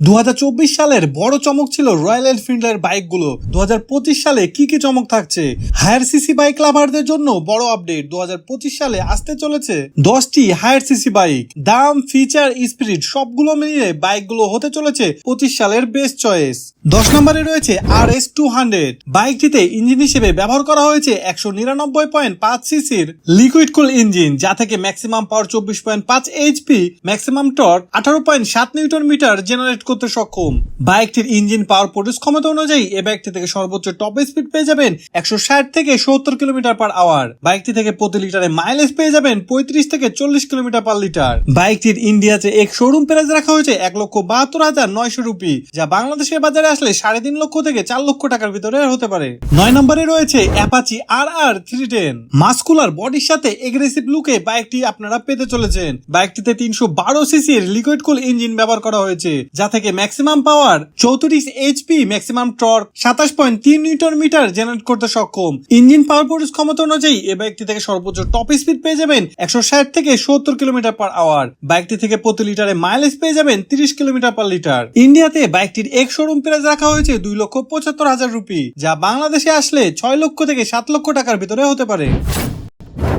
দু হাজার চব্বিশ সালের বড় চমক ছিল রয়্যাল এনফিল্ডের বাইকগুলো। দু হাজার পঁচিশ সালে কি কি চমক থাকছে? হায়ার সিসি বাইক লাভারদের জন্য বড় আপডেট। দু হাজার পঁচিশ সালে আসতে চলেছে দশটি হায়ার সিসি বাইক। দাম, ফিচার স্পিরিট সবগুলো মিলিয়ে বাইকগুলো হতে চলেছে পঁচিশ সালের বেস্ট চয়েস। দশ নম্বরে রয়েছে আর এস টু হান্ড্রেড বাইকটিতে ইঞ্জিন হিসেবে ব্যবহার করা হয়েছে একশো নিরানব্বই পয়েন্ট পাঁচ সিসির লিকুইড কুল ইঞ্জিন যা থেকে ম্যাক্সিমাম পাওয়ার চব্বিশ পয়েন্ট পাঁচ এইচপি ম্যাক্সিমাম টর্ক আঠারো পয়েন্ট সাত নিউটন মিটার জেনারেট করতে সক্ষম। বাইকটির ইঞ্জিন পাওয়ার প্রডিউস ক্ষমতা অনুযায়ী এই বাইকটি থেকে সর্বোচ্চ টপ স্পিড পেয়ে যাবেন একশো ষাট থেকে সত্তর কিলোমিটার পার আওয়ার বাইকটি থেকে প্রতি লিটারে মাইলেজ পেয়ে যাবেন পঁয়ত্রিশ থেকে চল্লিশ কিলোমিটার পার লিটার বাইকটির ইন্ডিয়াতে এক শোরুম প্রাইস রাখা হয়েছে এক লক্ষ বাহাত্তর হাজার নয়শো রুপি, যা বাংলাদেশের বাজারে আসলে সাড়ে তিন লক্ষ থেকে চার লক্ষ টাকার ভিতরে হতে পারে। নয় নম্বরে রয়েছে Apache R R three ten muscular বডির সাথে এগ্রেসিভ লুকে বাইকটি আপনারা পেতে চলেছেন। বাইকটিতে তিনশো বারো সিসির লিকুইড কুল ইঞ্জিন ব্যবহার করা হয়েছে, যা থেকে ম্যাক্সিমাম পাওয়ার চৌত্রিশ এইচপি ম্যাক্সিমাম টর্ক সাতাশ পয়েন্ট তিন নিউটন মিটার জেনারেট করতে সক্ষম। ইঞ্জিন পাওয়ার প্রডিউস ক্ষমতা অনুযায়ী এ বাইকটি থেকে সর্বোচ্চ টপ স্পিড পেয়ে যাবেন একশো ষাট থেকে সত্তর কিলোমিটার পার আওয়ার বাইকটি থেকে প্রতি লিটারে মাইলেজ পেয়ে যাবেন তিরিশ কিলোমিটার পার লিটার ইন্ডিয়াতে বাইকটির এক শোরুম প্রাইস রাখা হয়েছে দুই লক্ষ পঁচাত্তর হাজার রুপি, যা বাংলাদেশে আসলে ছয় লক্ষ থেকে সাত লক্ষ টাকার ভিতরে হতে পারে।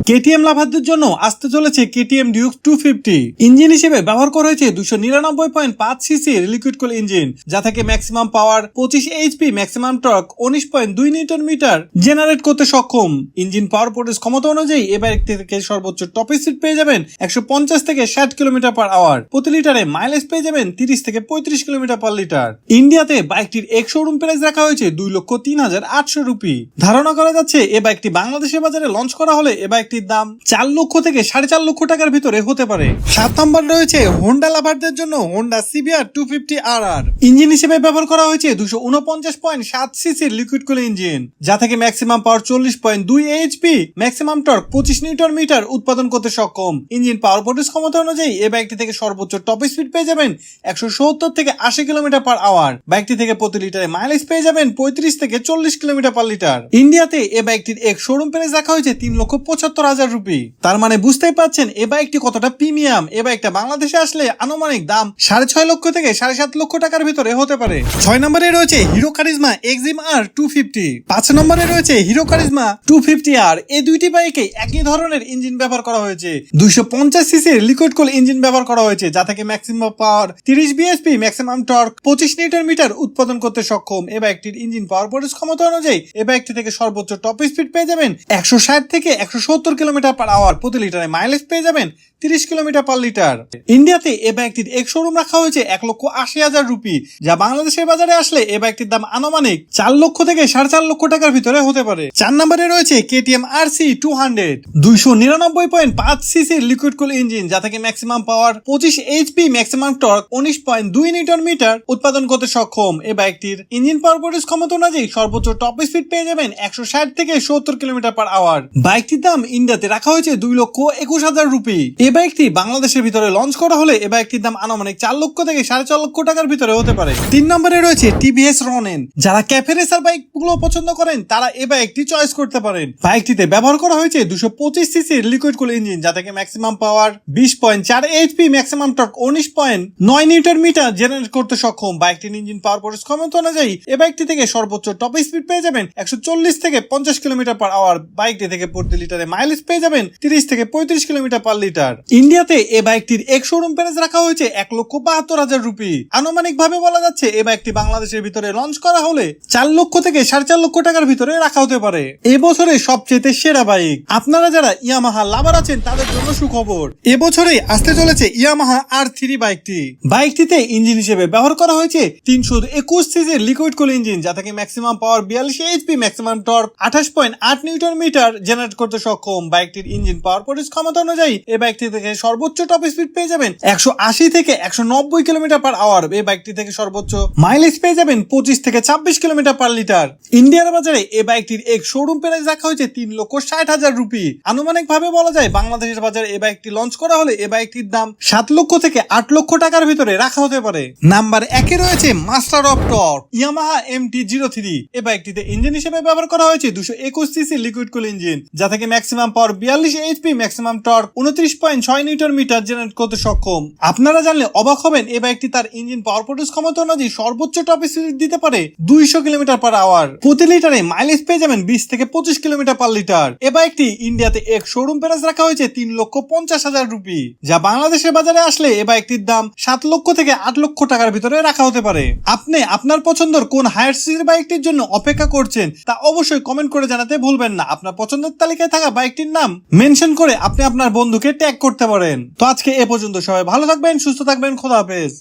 কেটিএম লাভারদের জন্য আসতে চলেছে KTM Duke two fifty. Engine হিসেবে ব্যবহার করা হয়েছে দুশো নিরানব্বই পয়েন্ট পাঁচ সিসির লিকুইড কুল ইঞ্জিন, যা থেকে ম্যাক্সিমাম পাওয়ার পঁচিশ এইচপি, ম্যাক্সিমাম টর্ক উনিশ পয়েন্ট দুই নিউটন মিটার জেনারেট করতে সক্ষম। ইঞ্জিন পাওয়ার প্রডিউস ক্ষমতা অনুযায়ী এবার একটি থেকে সর্বোচ্চ টপ স্পিড পেয়ে যাবেন একশো পঞ্চাশ থেকে ষাট কিলোমিটার পার আওয়ার প্রতি লিটারে মাইলেজ পেয়ে যাবেন তিরিশ থেকে পঁয়ত্রিশ কিলোমিটার পার লিটার ইন্ডিয়াতে বাইকটির এক শোরুম প্রাইস রাখা হয়েছে দুই লক্ষ তিন হাজার আটশো রুপি। ধারণা করা যাচ্ছে এ বাইকটি বাংলাদেশের বাজারে লঞ্চ করা হলে এ বাইকটির দাম চার লক্ষ থেকে সাড়ে চার লক্ষ টাকার ভিতরে হতে পারে। সাত নম্বর রয়েছে হোন্ডা লাভারদের জন্য Honda CBR two fifty R R engine হিসেবে ব্যবহার করা হয়েছে দুশো উনপঞ্চাশ পয়েন্ট সাত সিসির লিকুইড কুল ইঞ্জিন যা থেকে ম্যাক্সিমাম পাওয়ার চল্লিশ পয়েন্ট দুই এইচপি ম্যাক্সিমাম টর্ক পঁচিশ নিউটন মিটার উৎপাদন করতে সক্ষম। ইঞ্জিন পাওয়ার প্রডিউস ক্ষমতা অনুযায়ী এই বাইকটি থেকে সর্বোচ্চ টপ স্পিড পেয়ে যাবেন একশো সত্তর থেকে আশি কিলোমিটার পার আওয়ার বাইকটি থেকে প্রতি লিটারে মাইলেজ পেয়ে যাবেন পঁয়ত্রিশ থেকে চল্লিশ কিলোমিটার পার লিটার ইন্ডিয়াতে এ বাইকটির এক শোরুম প্রাইস রাখা হয়েছে তিন লক্ষ পঁচাত্তর হাজার রুপি। তার মানে বুঝতেই পারছেন এ বাইকটি কতটা প্রিমিয়াম এ বাইকটা বাংলাদেশে আসলে আনুমানিক দাম সাড়ে ছয় লক্ষ থেকে সাড়ে সাত লক্ষ টাকার ভিতরে হতে পারে। ছয় নম্বরে রয়েছে হিরো কারিজমা এক্সিম আর টু ফিফটি। পাঁচ নম্বরে রয়েছে Hero Karizma two fifty R. এই দুইটি বাইকে একই ধরনের ইঞ্জিন ব্যবহার করা হয়েছে। দুইশো পঞ্চাশ সিসির লিকুইড কোল ইঞ্জিন ব্যবহার করা হয়েছে, যা থেকে ম্যাক্সিমাম পাওয়ার তিরিশ বিএসপি, ম্যাক্সিমাম টর্ক পঁচিশ নিউটন মিটার উৎপাদন করতে সক্ষম। এ বাইকটির ইঞ্জিন পাওয়ার প্রডিউস ক্ষমতা অনুযায়ী এ বাইকটি থেকে সর্বোচ্চ টপ স্পিড পেয়ে যাবেন একশো ষাট থেকে একশো সত্তর কিলোমিটার পার আওয়ার প্রতি লিটারে মাইলেজ পেয়ে যাবেন তিরিশ কিলোমিটার পার লিটার ইন্ডিয়াতে এ বাইকটির এক শোরুম রাখা হয়েছে এক লক্ষ আশি হাজার রুপি, যা বাংলাদেশের বাজারে আসলে এ বাইকটির দাম আনুমানিক চার লক্ষ থেকে সাড়ে চার লক্ষ টাকার ভিতরে হতে পারে। চার নম্বরে রয়েছে KTM R C two hundred দুইশো নিরানব্বই পয়েন্ট পাঁচ সিসির লিকুইড কুল ইঞ্জিন যা থেকে ম্যাক্সিমাম পাওয়ার পঁচিশ এইচপি ম্যাক্সিমাম টর্ক উনিশ পয়েন্ট দুই নিউটন মিটার উৎপাদন করতে সক্ষম। এই বাইকটির ইঞ্জিন পাওয়ার প্রডিউস ক্ষমতা অনুযায়ী সর্বোচ্চ টপ স্পিড পেয়ে যাবেন একশো ষাট থেকে সত্তর কিলোমিটার পার আওয়ার বাইকটির দাম ইন্ডিয়াতে রাখা হয়েছে দুই লক্ষ একুশ হাজার রুপি। এই বাইকটি বাংলাদেশের ভিতরে লঞ্চ করা হলে এ বাইকটির দাম আনুমানিক চার লক্ষ থেকে সাড়ে চার লক্ষ টাকার ভিতরে হতে পারে। তিন নম্বরে রয়েছে টিভিএস রনেন যারা ক্যাফে রেসার বাইকগুলো পছন্দ করেন, তারা এ বাইকটি চয়েস করতে পারেন। বাইকটিতে ব্যবহার করা হয়েছে দুশো পঁচিশ সিসির লিকুইড কুল ইঞ্জিন যা থেকে ম্যাক্সিমাম পাওয়ার বিশ পয়েন্ট চার এইচপি ম্যাক্সিমাম টর্ক উনিশ পয়েন্ট নয় নিউটন মিটার জেনারেট করতে সক্ষম। বাইকটির ইঞ্জিন পাওয়ার প্রডিউস ক্ষমতা অনুযায়ী এই বাইকটি থেকে সর্বোচ্চ টপ স্পিড পেয়ে যাবেন একশো চল্লিশ থেকে পঞ্চাশ কিলোমিটার পার আওয়ার বাইকটি থেকে প্রতি লিটারে মাইলেজ পেয়ে যাবেন তিরিশ থেকে পঁয়ত্রিশ কিলোমিটার পার লিটার ইন্ডিয়াতে এ বাইকটির এক শোরুম প্রাইস রাখা হয়েছে এক লক্ষ বাহাত্তর হাজার রুপি। আনুমানিক ভাবে বলা যাচ্ছে এ বাইকটি বাংলাদেশের ভিতরে লঞ্চ করা হলে চার লক্ষ থেকে সাড়ে চার লক্ষ টাকার ভিতরে রাখা হতে পারে। এবছরে সবচেয়ে সেরা বাইক। আপনারা যারা ইয়ামাহা লাভার আছেন, তাদের জন্য সুখবর। এবছরে আসতে চলেছে ইয়ামাহা আর থ্রি বাইকটি। বাইকটিতে ইঞ্জিন হিসেবে ব্যবহার করা হয়েছে তিনশো একুশ সিজের লিকুইড কুল ইঞ্জিন যা থেকে ম্যাক্সিমাম পাওয়ার বিয়াল্লিশ এইচপি ম্যাক্সিমাম টর্ক আঠাশ পয়েন্ট আট নিউটন মিটার জেনারেট করতে সক্ষম। বাইকটির ইঞ্জিন পাওয়ার প্রডিউস ক্ষমতা অনুযায়ী এই বাইকটি থেকে সর্বোচ্চ টপ স্পিড পেয়ে যাবেন একশো আশি থেকে একশো নব্বই কিলোমিটার পার আওয়ার এই বাইকটি থেকে সর্বোচ্চ মাইলেজ পেয়ে যাবেন পঁচিশ থেকে ছাব্বিশ কিলোমিটার পার লিটার ইন্ডিয়ার বাজারে এই বাইকটির এক শোরুম প্রাইস রাখা হয়েছে তিন লক্ষ ষাট হাজার রুপি। আনুমানিক ভাবে বলা যায়, বাংলাদেশের বাজারে এই বাইকটি লঞ্চ করা হলে এই বাইকটির দাম সাত লক্ষ থেকে আট লক্ষ টাকার ভিতরে রাখা হতে পারে। নাম্বার একে রয়েছে master of torque Yamaha M T zero three এই বাইকটিতে ইঞ্জিন হিসেবে ব্যবহার করা হয়েছে দুশো একুশ সিসি লিকুইড কুল ইঞ্জিন যা থেকে ম্যাক্সিমাম ম্যাক্সিমাম পাওয়ার বিয়াল্লিশ এইচপি ম্যাক্সিমাম টর্ক উনত্রিশ পয়েন্ট ছয় নিউটন মিটার জেনারেট করতে সক্ষম। আপনারা জানলে অবাক হবেন এই বাইকটি তার ইঞ্জিন পাওয়ার প্রডিউস ক্ষমতা অনুযায়ী সর্বোচ্চ টপ স্পিড দিতে পারে দুইশো কিলোমিটার পার আওয়ার প্রতি লিটারে মাইলেজ পেয়ে যাবেন বিশ থেকে পঁচিশ কিলোমিটার পার লিটার এ বাইকটি ইন্ডিয়াতে এক শোরুম প্রাইস রাখা হয়েছে তিন লক্ষ পঞ্চাশ হাজার রুপি। যা বাংলাদেশের বাজারে আসলে এ বাইকটির দাম সাত লক্ষ থেকে আট লক্ষ টাকার ভিতরে রাখা হতে পারে। আপনি আপনার পছন্দের কোন হায়ার সিসির বাইকটির জন্য অপেক্ষা করছেন, তা অবশ্যই কমেন্ট করে জানাতে ভুলবেন না। আপনার পছন্দের তালিকায় থাকা বাইকটির নাম মেনশন করে আপনি আপনার বন্ধুকে ট্যাগ করতে পারেন। তো আজকে এ পর্যন্ত সবাই ভালো থাকবেন, সুস্থ থাকবেন, খোদা হাফেজ।